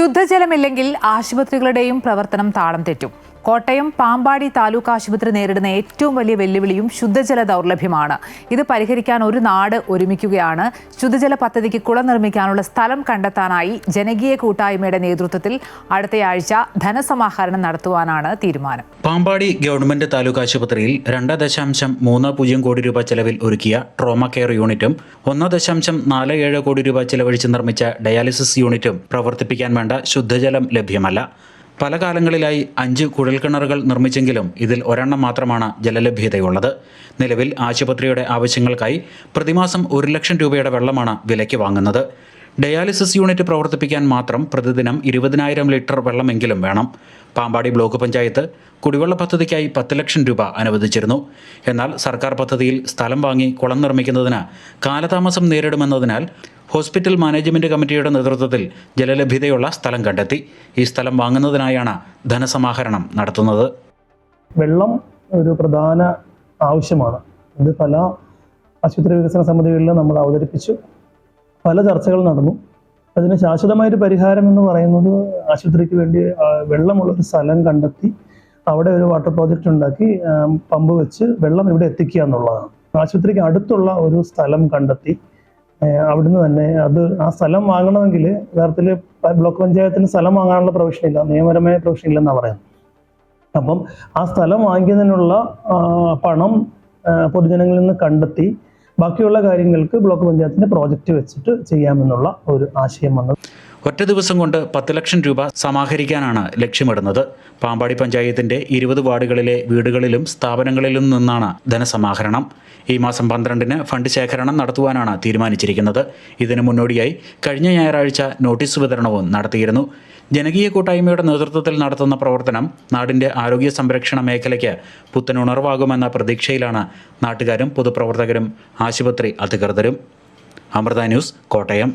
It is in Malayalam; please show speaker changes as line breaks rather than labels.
ശുദ്ധജലമില്ലെങ്കിൽ ആശുപത്രികളുടെയും പ്രവർത്തനം താളം തെറ്റും കോട്ടയം പാമ്പാടി താലൂക്ക് ആശുപത്രി നേരിടുന്ന ഏറ്റവും വലിയ വെല്ലുവിളിയും ശുദ്ധജല ദൗർലഭ്യമാണ്. ഇത് പരിഹരിക്കാൻ ഒരു നാട് ഒരുമിക്കുകയാണ്. ശുദ്ധജല പദ്ധതിക്ക് കുളം നിർമ്മിക്കാനുള്ള സ്ഥലം കണ്ടെത്താനായി ജനകീയ കൂട്ടായ്മയുടെ നേതൃത്വത്തിൽ അടുത്തയാഴ്ച ധനസമാഹരണം നടത്തുവാനാണ് തീരുമാനം.
പാമ്പാടി ഗവൺമെന്റ് താലൂക്ക് ആശുപത്രിയിൽ രണ്ട് ദശാംശം മൂന്ന് പൂജ്യം കോടി രൂപ ചെലവിൽ ഒരുക്കിയ ട്രോമ കെയർ യൂണിറ്റും ഒന്ന് ദശാംശം നാല് ഏഴ് കോടി രൂപ ചെലവഴിച്ച് നിർമ്മിച്ച ഡയാലിസിസ് യൂണിറ്റും പ്രവർത്തിപ്പിക്കാൻ വേണ്ട ശുദ്ധജലം ലഭ്യമല്ല. പല കാലങ്ങളിലായി അഞ്ച് കുഴൽക്കിണറുകൾ നിർമ്മിച്ചെങ്കിലും ഇതിൽ ഒരെണ്ണം മാത്രമാണ് ജലലഭ്യതയുള്ളത്. നിലവിൽ ആശുപത്രിയുടെ ആവശ്യങ്ങൾക്കായി പ്രതിമാസം ഒരു ലക്ഷം രൂപയുടെ വെള്ളമാണ് വിലയ്ക്ക് വാങ്ങുന്നത്. ഡയാലിസിസ് യൂണിറ്റ് പ്രവർത്തിപ്പിക്കാൻ മാത്രം പ്രതിദിനം ഇരുപതിനായിരം ലിറ്റർ വെള്ളമെങ്കിലും വേണം. പാമ്പാടി ബ്ലോക്ക് പഞ്ചായത്ത് കുടിവെള്ള പദ്ധതിക്കായി പത്ത് ലക്ഷം രൂപ അനുവദിച്ചിരുന്നു. എന്നാൽ സർക്കാർ പദ്ധതിയിൽ സ്ഥലം വാങ്ങി കുളം നിർമ്മിക്കുന്നതിന് കാലതാമസം നേരിടുമെന്നതിനാൽ ഹോസ്പിറ്റൽ മാനേജ്മെന്റ് കമ്മിറ്റിയുടെ നേതൃത്വത്തിൽ ജലലഭ്യതയുള്ള സ്ഥലം കണ്ടെത്തി. ഈ സ്ഥലം വാങ്ങുന്നതിനായാണ് ധനസമാഹരണം നടത്തുന്നത്.
വെള്ളം ഒരു പ്രധാന ആവശ്യമാണ്. ഇത് പല ആശുപത്രി വികസന സമിതികളിലും നമ്മൾ അവതരിപ്പിച്ചു. പല ചർച്ചകൾ നടന്നു. അതിന് ശാശ്വതമായൊരു പരിഹാരം എന്ന് പറയുന്നത് ആശുപത്രിക്ക് വേണ്ടി വെള്ളമുള്ള ഒരു സ്ഥലം കണ്ടെത്തി അവിടെ ഒരു വാട്ടർ പ്രോജക്റ്റ് ഉണ്ടാക്കി പമ്പ് വെച്ച് വെള്ളം ഇവിടെ എത്തിക്കുക എന്നുള്ളതാണ്. ആശുപത്രിക്ക് അടുത്തുള്ള ഒരു സ്ഥലം കണ്ടെത്തി. അവിടുന്ന് തന്നെ അത് ആ സ്ഥലം വാങ്ങണമെങ്കിൽ യഥാർത്ഥത്തിൽ ബ്ലോക്ക് പഞ്ചായത്തിന് സ്ഥലം വാങ്ങാനുള്ള പ്രൊവിഷൻ ഇല്ല നിയമപരമായ പ്രൊവിഷൻ ഇല്ലെന്നാണ് പറയുന്നത്. അപ്പം ആ സ്ഥലം വാങ്ങിക്കുന്നതിനുള്ള പണം പൊതുജനങ്ങളിൽ നിന്ന് കണ്ടെത്തി ബാക്കിയുള്ള കാര്യങ്ങൾക്ക് ബ്ലോക്ക് പഞ്ചായത്തിന്റെ പ്രോജക്റ്റ് വെച്ചിട്ട് ചെയ്യാമെന്നുള്ള ഒരു ആശയം വന്നത്.
ഒറ്റ ദിവസം കൊണ്ട് പത്ത് ലക്ഷം രൂപ സമാഹരിക്കാനാണ് ലക്ഷ്യമിടുന്നത്. പാമ്പാടി പഞ്ചായത്തിന്റെ ഇരുപത് വാർഡുകളിലെ വീടുകളിലും സ്ഥാപനങ്ങളിലും നിന്നാണ് ധനസമാഹരണം. ഈ മാസം പന്ത്രണ്ടിന് ഫണ്ട് ശേഖരണം നടത്തുവാനാണ് തീരുമാനിച്ചിരിക്കുന്നത്. ഇതിനു മുന്നോടിയായി കഴിഞ്ഞ ഞായറാഴ്ച നോട്ടീസ് വിതരണവും നടത്തിയിരുന്നു. ജനകീയ കൂട്ടായ്മയുടെ നേതൃത്വത്തിൽ നടത്തുന്ന പ്രവർത്തനം നാടിന്റെ ആരോഗ്യ സംരക്ഷണ മേഖലയ്ക്ക് പുത്തനുണർവാകുമെന്ന പ്രതീക്ഷയിലാണ് നാട്ടുകാരും പൊതുപ്രവർത്തകരും ആശുപത്രി അധികൃതരും. അമൃത ന്യൂസ് കോട്ടയം.